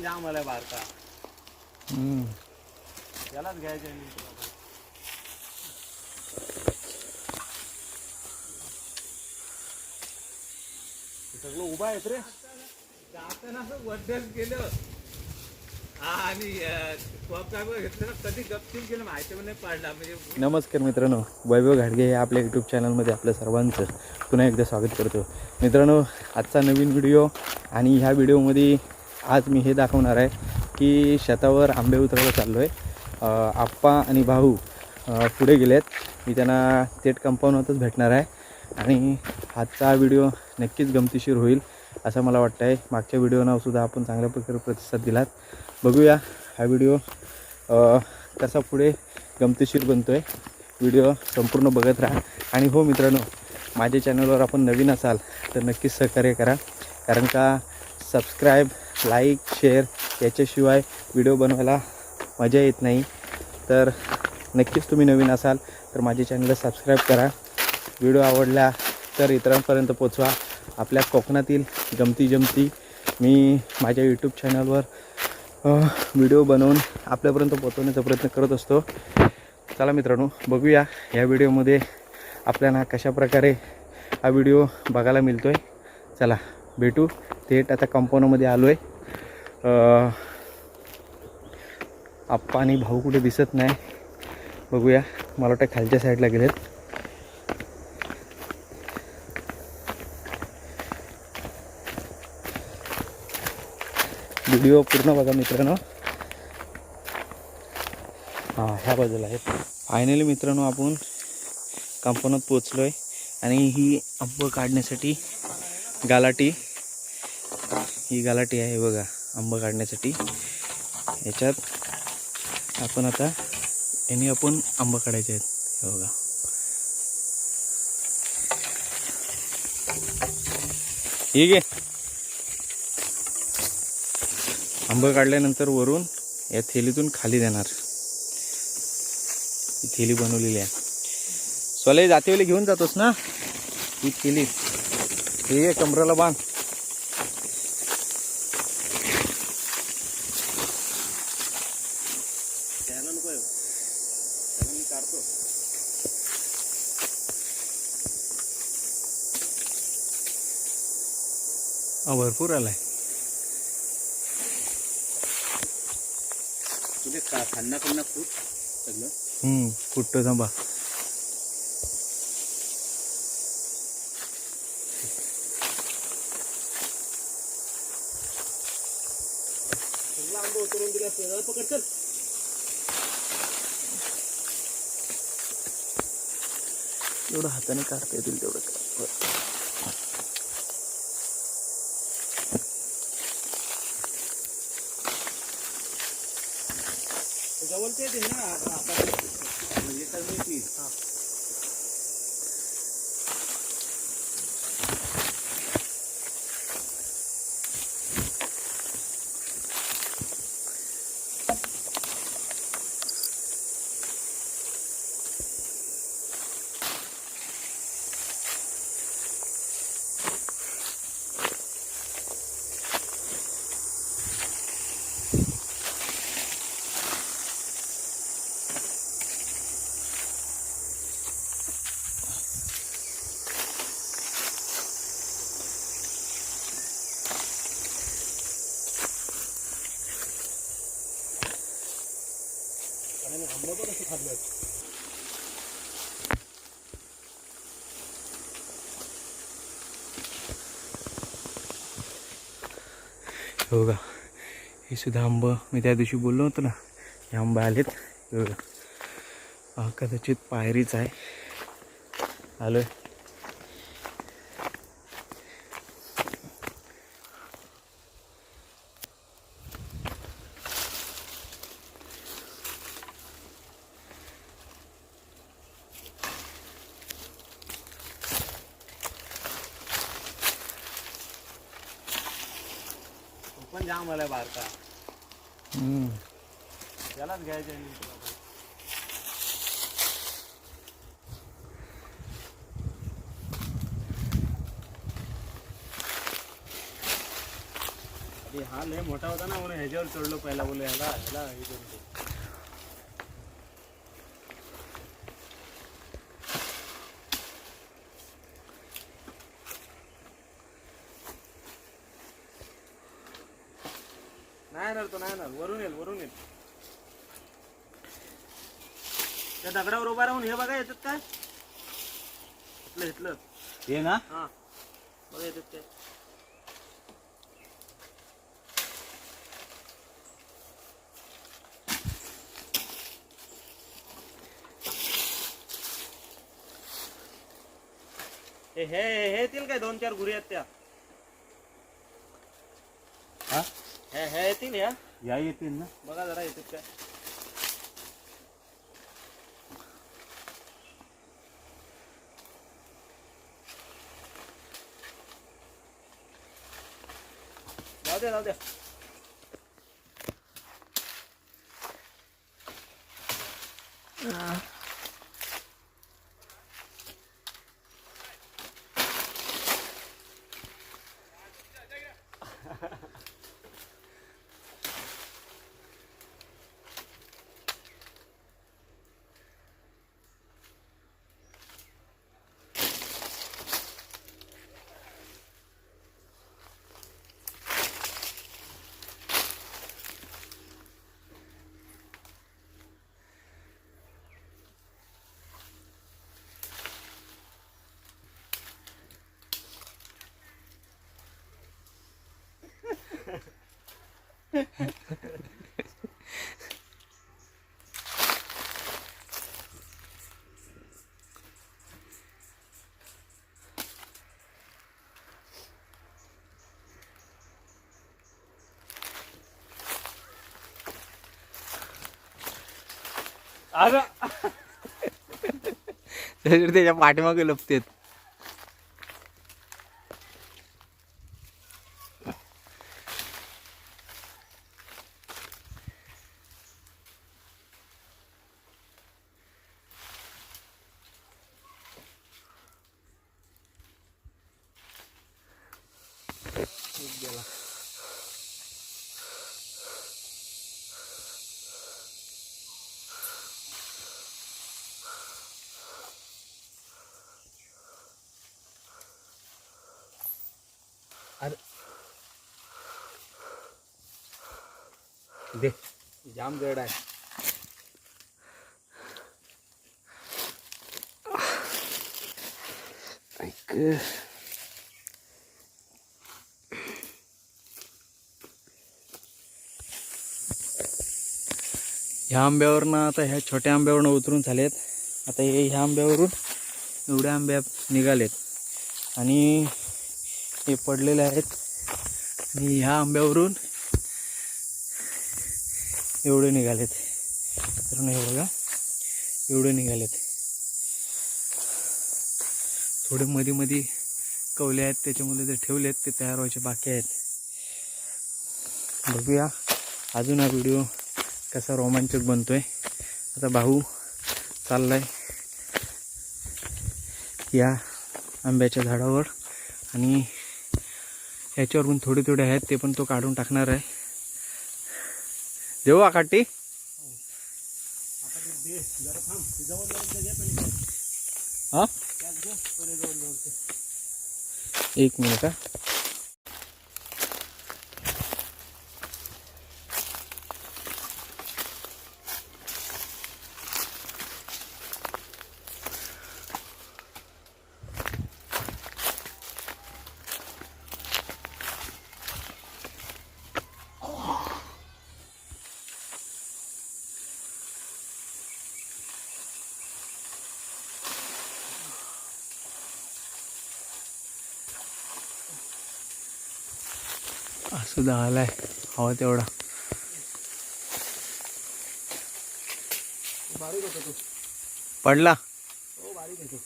पण जाम आलाय बारका. हम्म. यालाच घ्यायचं आहे मी. हे सगळं उभा आहेत रे. जाताना असं गेलं हा आणि अं, टॉप ड्रायव्हर घेतलं. ना कधी गपचूप गेलं माहिती पण नाही पडला. म्हणजे नमस्कार मित्रांनो. वैभव घाडगे या आपल्या यूट्यूब चॅनलमध्ये आपल्या सर्वांचं पुन्हा एकदा स्वागत करतो. मित्रांनो आजचा नवीन व्हिडिओ आणि ह्या व्हिडिओमध्ये आज मी हे दाखवणार आहे की शेतावर आंबे उतरायला चाललो आहे आप्पा आणि भाऊ पुढे पुढे गेलेत. मी त्यांना थेट कंपाऊंडवरच भेटणार आहे. आणि आजचा व्हिडिओ नक्कीच गमतीशीर होईल असं मला वाटतं आहे मागच्या व्हिडिओना सुद्धा आपण चांगल्या प्रकारे प्रतिसाद दिलात. बघूया हा व्हिडिओ कसा पुढे गमतीशीर बनतो आहे व्हिडिओ संपूर्ण बघत राहा. आणि हो मित्रांनो माझ्या चॅनलवर आपण नवीन असाल तर नक्कीच सहकार्य करा. कारण का सबस्क्राईब लाईक शेअर याच्याशिवाय व्हिडिओ बनवायला मजा येत नाही. तर नक्कीच तुम्ही नवीन असाल तर माझे चॅनलला सबस्क्राईब करा. व्हिडिओ आवडला तर इतरांपर्यंत पोचवा. आपल्या कोकणातील गमती जमती मी माझ्या यूट्यूब चॅनलवर व्हिडिओ बनवून आपल्यापर्यंत पोचवण्याचा प्रयत्न करत असतो. चला मित्रांनो बघूया या व्हिडिओमध्ये आपल्याला कशा प्रकारे हा व्हिडिओ बघायला मिळतो आहे चला भेटू. थेट आता कंपाऊंडमध्ये आलो आहे आप्पा आणि भाऊ कुठे दिसत नाही. बघूया. मला वाटतं खालच्या साईडला गेलेत. व्हिडिओ पूर्ण बघा मित्रांनो. हां ह्या बाजूला आहेत. फायनली मित्रांनो आपण कंपनात पोचलो आहे आणि ही आंबं काढण्यासाठी गालाटी ही गालाटी आहे बघा आंबा काढण्यासाठी. याच्यात आपण आता याने आपण आंबा काढायचे आहेत. हे बघा. ठीक आहे आंबा काढल्यानंतर वरून या थेलीतून खाली देणार. ही थेली बनवलेली आहे. सोले जातेवेळी घेऊन जातोस ना? ही थेली. हे आहे कमराला बांध त्याला नको आहे. त्याला मी काढतो हा भरपूर आलाय. तुझे खा खान्ना खान्ना फूट सगळं. हम्म फुटतो थांबा. सगळं आंबा उतरून दिला पकड चल. एवढं हाताने काढता येतील तेवढं करा. जवळचे ते ना आणि आंबा पण असं खाल्लं हे बघा हे सुद्धा आंब मी त्या दिवशी बोललो होतो ना हे आंबे आलेत हे बघा कदाचित पायरीच आहे आलं जाम बारका हम्म. त्यालाच घ्यायचं आहे मी तुला पण. हा लय मोठा होता ना म्हणून ह्याच्यावर चढलो पहिला पहला ह्याला ह्याला हे येणार तो नाही येणार. वरून येईल वरून येईल. त्या दगडावर उभा राहून हे बघा येतात काय? इथलं इथलं. हे ना? हा. बघा येतात काय हे हे हे येतील काय? दोन चार घुरी आहेत त्या हा हे हे येतील या? या येतील ना. बघा जरा येतात काय जाऊ द्या जाऊ द्या अरे त्याच्यावर त्याच्या पाठीमागे लपतेत. दे जाम जड आहे. ऐक. ह्या आंब्यावरनं आता ह्या छोट्या आंब्यावरनं उतरून झालेत. आता हे ह्या आंब्यावरून एवढ्या आंब्या निघालेत. आणि हे पडलेले आहेत. आणि ह्या आंब्यावरून एवढे निघालेत. तर हे बघा. एवढे निघालेत. थोडे मध्ये मध्ये कवले आहेत त्याच्यामध्ये जे ठेवले आहेत ते तयार व्हायचे बाकी आहेत. बघूया अजून हा व्हिडिओ कसा रोमांचक बनतो आहे आता भाऊ चाललाय या आंब्याच्या झाडावर आणि ह्याच्यावर पण थोडे थोडे आहेत ते पण तो काढून टाकणार आहे. देऊ आकाटी? हा? एक मिनिट सुद्धा आलाय हवा तेवढा. तो. पडला? हो ते.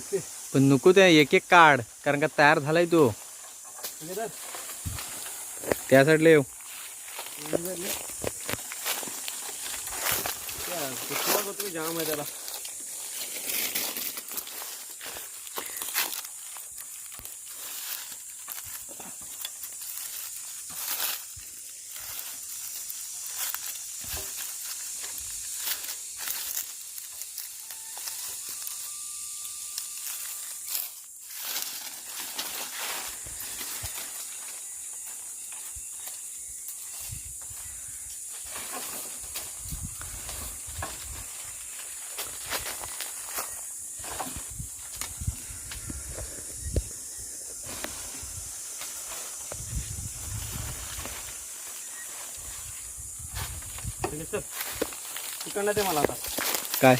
ते पण नको त्या एक एक काढ कारण का तयार झालाय तो. त्या साईडला येऊ. जाम आहे त्याला. चल तिकडनं ते मला आता. काय?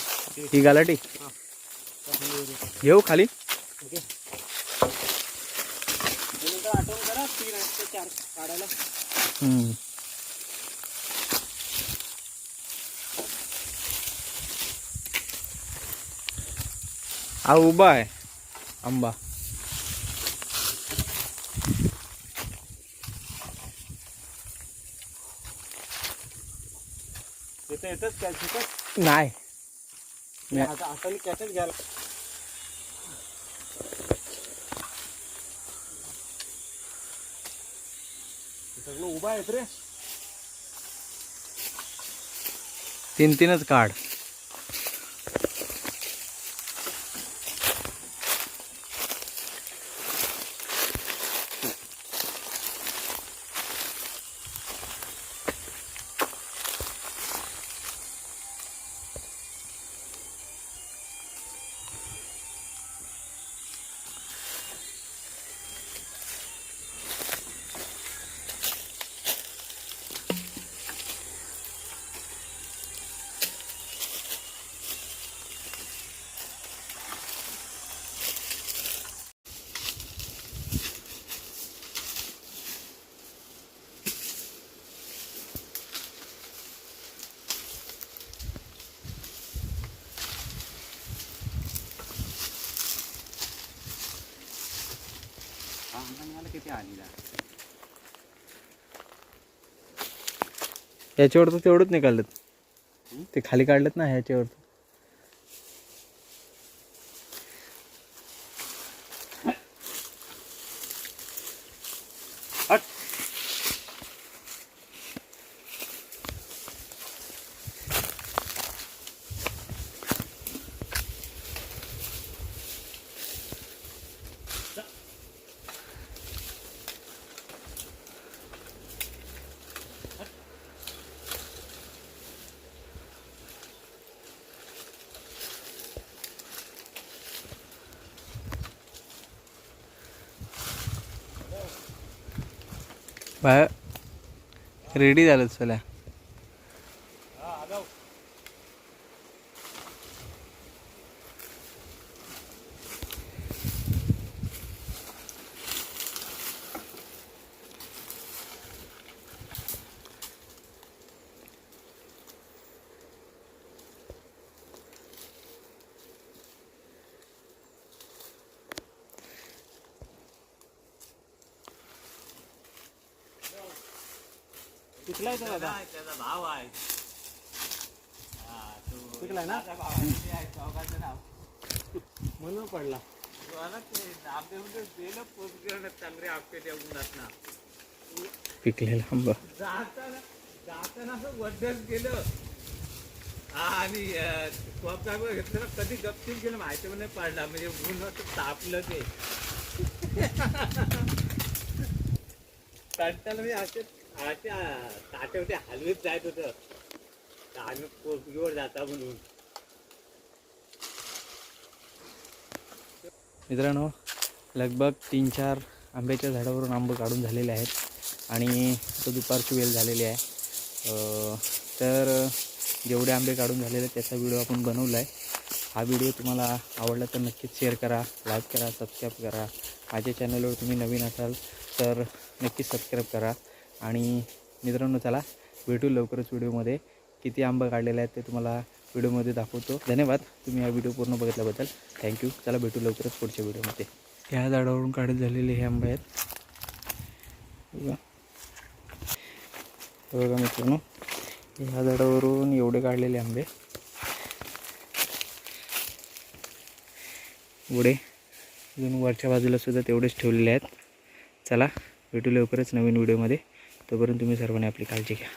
ही गालाटी. घेऊ खाली. ओके. नंतर आठवण करा तीन चार काढायला. हा उभा आहे. आंबा. येतच तिथं नाही. मी- आता हाताने कॅसेट घ्यायला हे सगळं उभा आहेत रे. तीन तीनच काढ. किती आलेला याच्यावर तर तेवढंच नाही काढलं ते खाली काढलं ना ह्याच्यावर रेडी झालं चला. पिकलाय तो दादा? त्याचा भाव आहे. हा, तो- पिकलाय ना. म्हणून पडला. पिकलेला आंबा जाताना. जाताना असं वड्डच गेलं. आणि स्वतः घेतलं कधी गपचीप गेलं माहिती पण नाही पडला. म्हणजे ऊन असं तापलं ते. कंटाला मी असे असे हलवीत जायत होतं. आम्ही पोचगीवर जाता म्हणून. मित्रांनो लगभग तीन चार आंब्याच्या झाडावरून आंबे काढून झालेले आहेत आणि आता दुपारची वेळ झालेली आहे. तर जेवढे आंबे काढून झालेले आहेत त्याचा व्हिडिओ आपण बनवला आहे हा व्हिडिओ तुम्हाला आवडला तर नक्कीच शेअर करा लाईक करा सबस्क्राईब करा. माझ्या चॅनलवर तुम्ही नवीन असाल तर नक्कीच सबस्क्राईब करा. आणि मित्रांनो चला भेटू लवकरच व्हिडिओमध्ये. किती आंबा काढलेले आहेत ते तुम्हाला व्हिडिओमध्ये दाखवतो. धन्यवाद तुम्ही हा व्हिडिओ पूर्ण बघितल्याबद्दल. थँक्यू चला भेटू लवकरच पुढच्या व्हिडिओमध्ये. ह्या झाडावरून काढत झालेले हे आंबे आहेत. बघा. बघा मित्रांनो ह्या झाडावरून एवढे काढलेले आंबे. एवढे. अजून वरच्या बाजूला सुद्धा तेवढेच ठेवलेले आहेत. चला भेटू लवकरच नवीन व्हिडिओमध्ये. तोपर्यंत तुम्ही सर्वांनी आपली काळजी घ्या.